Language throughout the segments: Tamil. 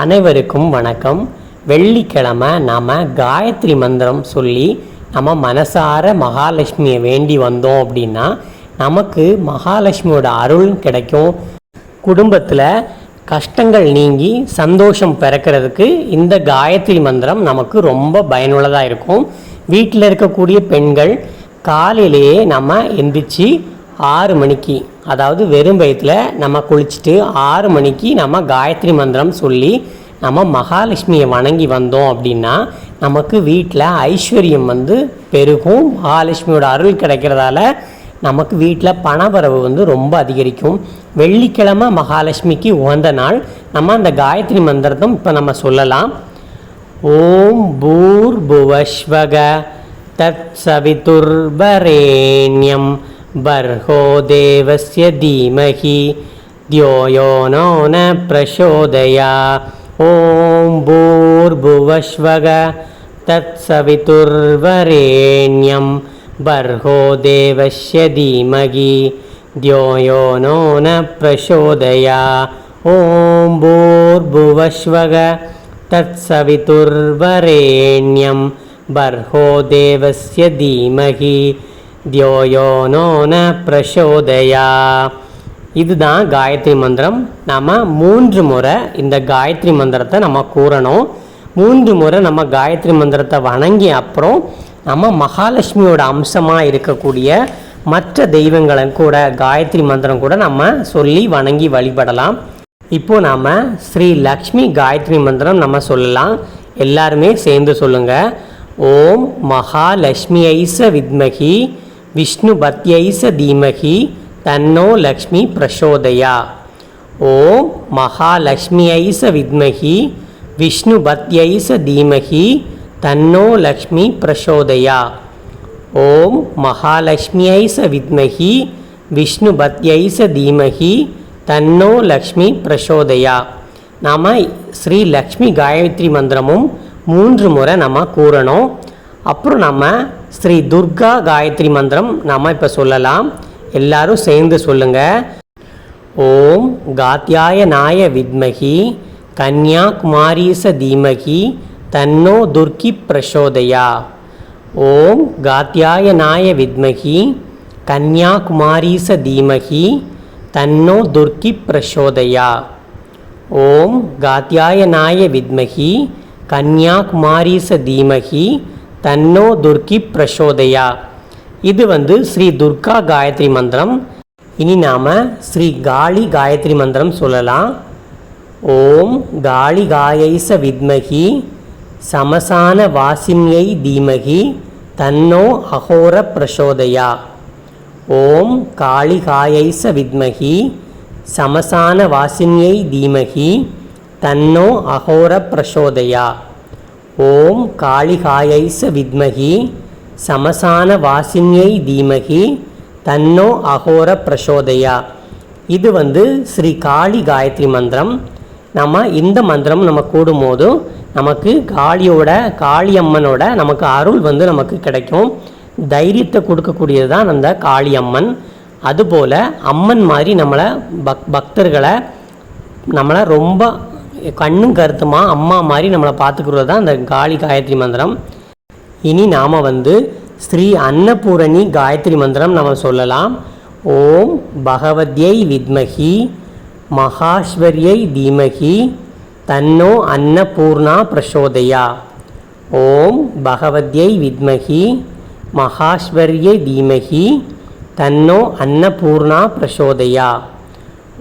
அனைவருக்கும் வணக்கம். வெள்ளிக்கிழமை நாம் காயத்ரி மந்திரம் சொல்லி நம்ம மனசார மகாலட்சுமியை வேண்டி வந்தோம் அப்படின்னா நமக்கு மகாலட்சுமியோட அருள் கிடைக்கும். குடும்பத்தில் கஷ்டங்கள் நீங்கி சந்தோஷம் பிறக்கிறதுக்கு இந்த காயத்ரி மந்திரம் நமக்கு ரொம்ப பயனுள்ளதாக இருக்கும். வீட்டில் இருக்கக்கூடிய பெண்கள் காலையிலேயே நம்ம எந்திரிச்சு ஆறு மணிக்கு அதாவது வெறும் வயிற்றில் நம்ம குளிச்சுட்டு ஆறு மணிக்கு நம்ம காயத்ரி மந்திரம் சொல்லி நம்ம மகாலட்சுமியை வணங்கி வந்தோம் அப்படின்னா நமக்கு வீட்டில் ஐஸ்வர்யம் வந்து பெருகும். மகாலட்சுமியோட அருள் கிடைக்கிறதால நமக்கு வீட்டில் பணவரவு வந்து ரொம்ப அதிகரிக்கும். வெள்ளிக்கிழமை மகாலட்சுமிக்கு உகந்த நாள். நம்ம அந்த காயத்ரி மந்திரத்தும் இப்போ நம்ம சொல்லலாம். ஓம் பூர் புவஸ்வக தத் சவிதுர்பரேண்யம் बर्हो देवस्य धीमहि द्यो यो नो न प्रचोदया। ॐ भूर्भुवश्वग तत्सवितुर्वरेण्यं। बर्हो देवस्य धीमहि द्यो यो नो न प्रचोदया। ॐ भूर्भुवश्वग तत्सवितुर्वरेण्यं। बर्हो देवस्य धीमहि தியோயோ நோ ந பிரசோதயா. இதுதான் காயத்ரி மந்திரம். நம்ம மூன்று முறை இந்த காயத்ரி மந்திரத்தை நம்ம கூறணும். மூன்று முறை நம்ம காயத்ரி மந்திரத்தை வணங்கி அப்புறம் நம்ம மகாலட்சுமியோட அம்சமாக இருக்கக்கூடிய மற்ற தெய்வங்களை கூட காயத்ரி மந்திரம் கூட நம்ம சொல்லி வணங்கி வழிபடலாம். இப்போ நாம் ஸ்ரீ லக்ஷ்மி காயத்ரி மந்திரம் நம்ம சொல்லலாம். எல்லாருமே சேர்ந்து சொல்லுங்கள் ஓம் மகாலட்சுமி ஐச வித்மகி விஷ்ணு பத்யைச தீமகி தன்னோ லக்ஷ்மி பிரசோதயா. ஓம் மகாலட்சுமி ஐச வித்மகி விஷ்ணு பத்யைச தீமகி தன்னோ லக்ஷ்மி பிரசோதயா. ஓம் மகாலட்சுமியை வித்மகி விஷ்ணு பத்யை தீமகி தன்னோ லக்ஷ்மி பிரசோதயா. நாம் ஸ்ரீ லக்ஷ்மி காயத்ரி மந்திரமும் மூன்று முறை நம்ம கூறணும். அப்புறம் நம்ம ஸ்ரீ துர்கா காயத்ரி மந்திரம் நாம் இப்போ சொல்லலாம். எல்லாரும் சேர்ந்து சொல்லுங்கள் ஓம் காத்தியாய நாய வித்மகி கன்யாகுமாரீச தீமகி தன்னோ துர்க்கி பிரசோதயா. ஓம் காத்யாயனாய வித்மகி கன்யாகுமாரீச தீமகி தன்னோ துர்க்கி பிரசோதயா. ஓம் காத்யாயனாய வித்மகி கன்யாகுமாரீச தீமகி தன்னோ துர்க்கி பிரசோதயா. இது வந்து ஸ்ரீ துர்கா காயத்ரி மந்திரம். இனி நாம் ஸ்ரீ காளி காயத்ரி மந்திரம் சொல்லலாம். ஓம் காளி காயைச வித்மகி சமசான வாசின்யை தீமகி தன்னோ அகோர பிரசோதயா. ஓம் காளிகாயைச வித்மகி சமசான வாசின்யை தீமகி தன்னோ அகோர பிரசோதயா. ஓம் காளிகாயைச வித்மகி சமசான வாசின்யை தீமகி தன்னோ அகோர பிரசோதயா. இது வந்து ஸ்ரீ காளி காயத்ரி மந்திரம். நம்ம இந்த மந்திரம் நம்ம கூடும்போது நமக்கு காளியோட காளியம்மனோட நமக்கு அருள் வந்து நமக்கு கிடைக்கும். தைரியத்தை கொடுக்கக்கூடியது தான் அந்த காளியம்மன். அதுபோல் அம்மன் மாதிரி நம்மளை பக் பக்தர்களை நம்மளை ரொம்ப கண்ணும் கருத்துமா அம்மா மாதிரி நம்மளை பார்த்துக்கிறது தான் அந்த காளி காயத்ரி மந்திரம். இனி நாம் வந்து ஸ்ரீ அன்னபூரணி காயத்ரி மந்திரம் நம்ம சொல்லலாம். ஓம் பகவத்யை வித்மகி மகாஸ்வரியை தீமகி தன்னோ அன்னபூர்ணா பிரசோதயா. ஓம் பகவத்யை வித்மகி மகாஸ்வரியை தீமகி தன்னோ அன்னபூர்ணா பிரசோதயா.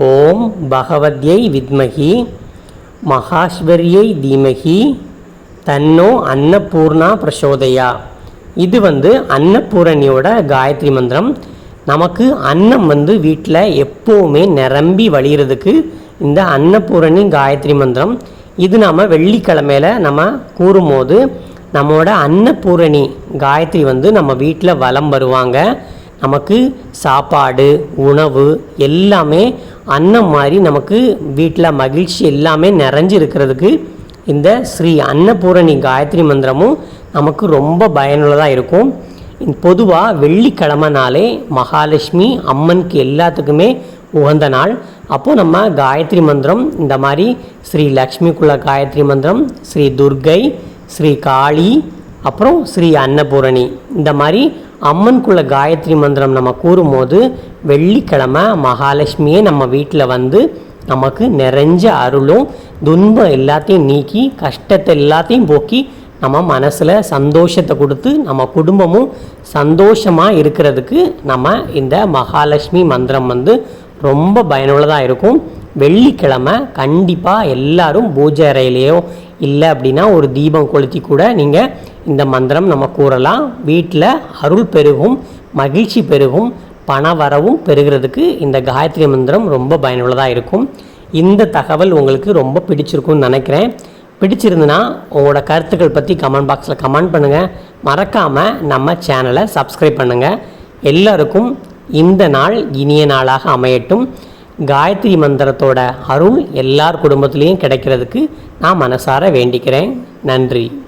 ஓம் பகவத்யை வித்மகி மகாஸ்வரியை தீமகி தன்னோ அன்னபூர்ணா பிரசோதையா. இது வந்து அன்னபூரணியோட காயத்ரி மந்திரம். நமக்கு அன்னம் வந்து வீட்டில் எப்போவுமே நிரம்பி வழிகிறதுக்கு இந்த அன்னபூரணி காயத்ரி மந்திரம். இது நாம் வெள்ளிக்கிழமையில நம்ம கூறும்போது நம்மளோட அன்னபூரணி காயத்ரி வந்து நம்ம வீட்டில் வலம் வருவாங்க. நமக்கு சாப்பாடு உணவு எல்லாமே அன்னம் மாதிரி நமக்கு வீட்டில் மகிழ்ச்சி எல்லாமே நிறைஞ்சு இருக்கிறதுக்கு இந்த ஸ்ரீ அன்னபூரணி காயத்ரி மந்திரமும் நமக்கு ரொம்ப பயனுள்ளதாக இருக்கும். பொதுவாக வெள்ளிக்கிழமைனாலே மகாலட்சுமி அம்மனுக்கு எல்லாத்துக்குமே உகந்த நாள். அப்போது நம்ம காயத்ரி மந்திரம் இந்த மாதிரி ஸ்ரீ லக்ஷ்மிக்குள்ள காயத்ரி மந்திரம் ஸ்ரீ துர்கை ஸ்ரீ காளி அப்புறம் ஸ்ரீ அன்னபூரணி இந்த மாதிரி அம்மனுக்குள்ள காயத்ரி மந்திரம் நம்ம கூறும்போது வெள்ளிக்கிழமை மகாலட்சுமியே நம்ம வீட்டில் வந்து நமக்கு நிறைஞ்ச அருளும் துன்பம் எல்லாத்தையும் நீக்கி கஷ்டத்தை எல்லாத்தையும் போக்கி நம்ம மனசில் சந்தோஷத்தை கொடுத்து நம்ம குடும்பமும் சந்தோஷமாக இருக்கிறதுக்கு நம்ம இந்த மகாலட்சுமி மந்திரம் வந்து ரொம்ப பயனுள்ளதாக இருக்கும். வெள்ளிக்கிழமை கண்டிப்பாக எல்லாரும் பூஜை அறையிலையோ இல்லை அப்படின்னா ஒரு தீபம் கொளுத்தி கூட நீங்கள் இந்த மந்திரம் நம்ம கூறலாம். வீட்டில் அருள் பெருகும் மகிழ்ச்சி பெருகும் பண வரவும் பெருகிறதுக்கு இந்த காயத்ரி மந்திரம் ரொம்ப பயனுள்ளதாக இருக்கும். இந்த தகவல் உங்களுக்கு ரொம்ப பிடிச்சிருக்கும்னு நினைக்கிறேன். பிடிச்சிருந்துன்னா உங்களோட கருத்துக்கள் பற்றி கமெண்ட் பாக்ஸில் கமெண்ட் பண்ணுங்கள் மறக்காமல் நம்ம சேனலை சப்ஸ்கிரைப் பண்ணுங்கள் எல்லாருக்கும் இந்த நாள் இனிய நாளாக அமையட்டும். காயத்ரி மந்திரத்தோட அருள் எல்லார் குடும்பத்துலேயும் கிடைக்கிறதுக்கு நான் மனசார வேண்டிக்கிறேன். நன்றி.